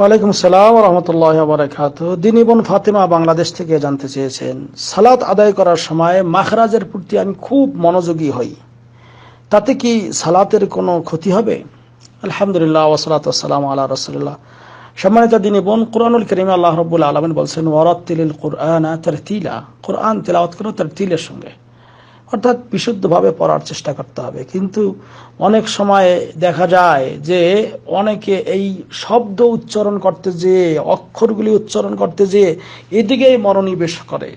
ওয়ালাইকুম আসসালাম রহমতুল্লাহ বারাকাত দিনী বোন ফাতেমা বাংলাদেশ থেকে জানতে চেয়েছেন, সালাত আদায় করার সময় মাখরাজের প্রতি আমি খুব মনোযোগী হই। তাতে কি সালাতের কোনো ক্ষতি হবে? আলহামদুলিল্লাহ ওসলাত আসসালাম আল্লাহ রসুল্লাহ সম্মানিত দিনী বোন, কোরআনুল করিম আল্লাহ রব্বুল আলমিন বলছেন ওয়ারাত্তিল কোরআন তারতিলা। কোরআন তেলাওয়াত করো তারতিলের সঙ্গে। অর্থাৎ বিশুদ্ধভাবে পড়ার চেষ্টা করতে হবে। কিন্তু অনেক সময় দেখা যায় যে অনেকে এই শব্দ উচ্চারণ করতে যেয়ে, অক্ষরগুলি উচ্চারণ করতে যেয়ে এদিকেই মনোনিবেশ করে।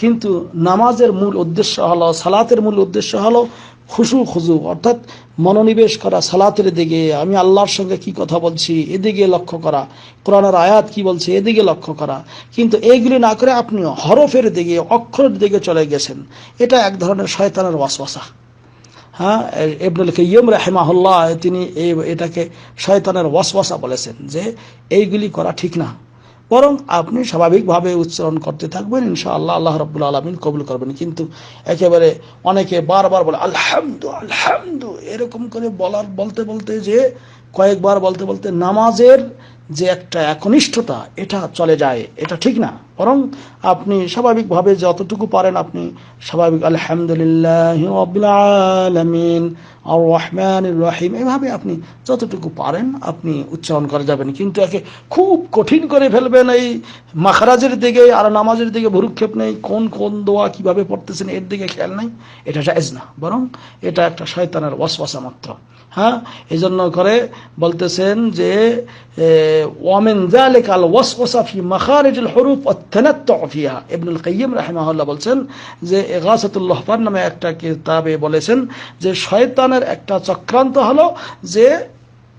কিন্তু নামাজের মূল উদ্দেশ্য হলো, সালাতের মূল উদ্দেশ্য হলো খুশু খুজু অর্থাৎ মনোনিবেশ করা, সালাতের দিকে। আমি আল্লাহর সঙ্গে কি কথা বলছি? এদিকে লক্ষ্য করা। কোরআনের আয়াত কি বলছে? এদিকে লক্ষ্য করা। কিন্তু এইগুলি না করে আপনি হরফের দিকে, অক্ষরের দিকে চলে গেছেন। এটা এক ধরনের শয়তানের ওয়াসওয়াসা। হ্যাঁ এবনুল কাইয়ম রাহেমাহুল্লাহ, তিনি এটাকে শয়তানের ওয়াসওয়াসা বলেছেন যে, এইগুলি করা ঠিক না। বরং আপনি স্বাভাবিকভাবে উচ্চারণ করতে থাকবেন, ইনশাআল্লাহ আল্লাহ রব্বুল আলমিন কবুল করবেন। কিন্তু একেবারে অনেকে বারবার বলে, আলহামদু আলহামদু, এরকম করে বলার, বলতে বলতে যে, কয়েকবার বলতে বলতে নামাজের যে একটা একনিষ্ঠতা, এটা চলে যায়। এটা ঠিক না? বরং আপনি স্বাভাবিকভাবে যতটুকু পারেন আপনি স্বাভাবিক, আলহামদুলিল্লাহ আলামিন আর রহমান রহিম এভাবে আপনি যতটুকু পারেন আপনি উচ্চারণ করে যাবেন। কিন্তু একে খুব কঠিন করে ফেলবেন এই মাখারাজের দিকে আর নামাজের দিকে ভুরুক্ষেপ নেই। কোন কোন দোয়া কীভাবে পড়তেছেন এর দিকে খেয়াল নাই। এটা জায়েজ না। বরং এটা একটা শয়তানের ওয়াসওয়াসা মাত্র। হ্যাঁ? এই জন্য করে বলতেছেন যে ওয়ামেন জালিক আল ওয়াসওয়াসা ফি মাখারিজুল হুরুফ ফিহা। ইবনুল কাইয়িম রাহিমাহুল্লাহ বলছেন যে ইগাসাতুল্লাহ পার নামে একটা কিতাবে বলেছেন যে, শয়তানের একটা চক্রান্ত হলো যে,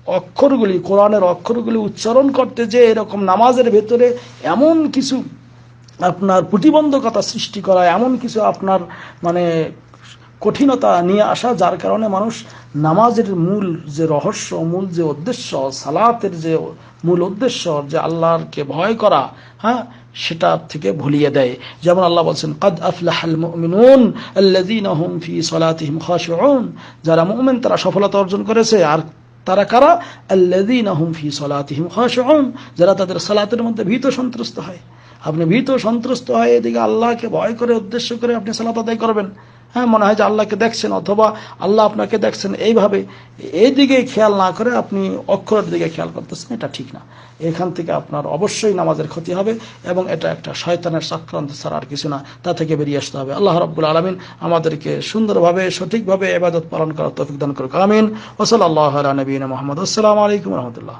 অক্ষরগুলি, কোরআনের অক্ষরগুলি উচ্চারণ করতে যে, এরকম নামাজের ভেতরে এমন কিছু আপনার প্রতিবন্ধকতা সৃষ্টি করা, এমন কিছু আপনার মানে কঠিনতা নিয়ে আসা, যার কারণে মানুষ নামাজের মূল যে রহস্য, মূল যে উদ্দেশ্য, সালাতের যে মূল উদ্দেশ্য, যে আল্লাহরকে ভয় করা হ্যাঁ সেটা থেকে ভুলিয়ে দেয়। যেমন আল্লাহ বলছেন, কদ আফলাহাল মুমিনুন আল্লাযীনা হুম ফি সালাতিহিম খাশিউন। যারা মুমিন, তারা সফলতা অর্জন করেছে। আর তারা কারা? আল্লাযীনা হুম ফি সালাতিহিম খাশিউন, যারা তাদের সালাতের মধ্যে ভীত সন্ত্রস্ত হয়। আপনি ভীত সন্ত্রস্ত হয় এদিকে আল্লাহকে ভয় করে, উদ্দেশ্য করে আপনি সালাত আদায় করবেন। হ্যাঁ মনে হয় যে আল্লাহকে দেখছেন, অথবা আল্লাহ আপনাকে দেখছেন এইভাবে। এই দিকে খেয়াল না করে আপনি অক্ষরের দিকে খেয়াল করতেছেন, এটা ঠিক না। এখান থেকে আপনার অবশ্যই নামাজের ক্ষতি হবে এবং এটা একটা শয়তানের চক্রান্ত ছাড়া আর কিছু না, তা থেকে বেরিয়ে আসতে হবে। আল্লাহ রব্বুল আলমিন আমাদেরকে সুন্দরভাবে, সঠিকভাবে এবাদত পালন করার তৌফিক দান করুক। আমিন। ওসল আল্লাহ নবীন মোহাম্মদ। আসসালামু আলাইকুম রহমতুল্লাহ।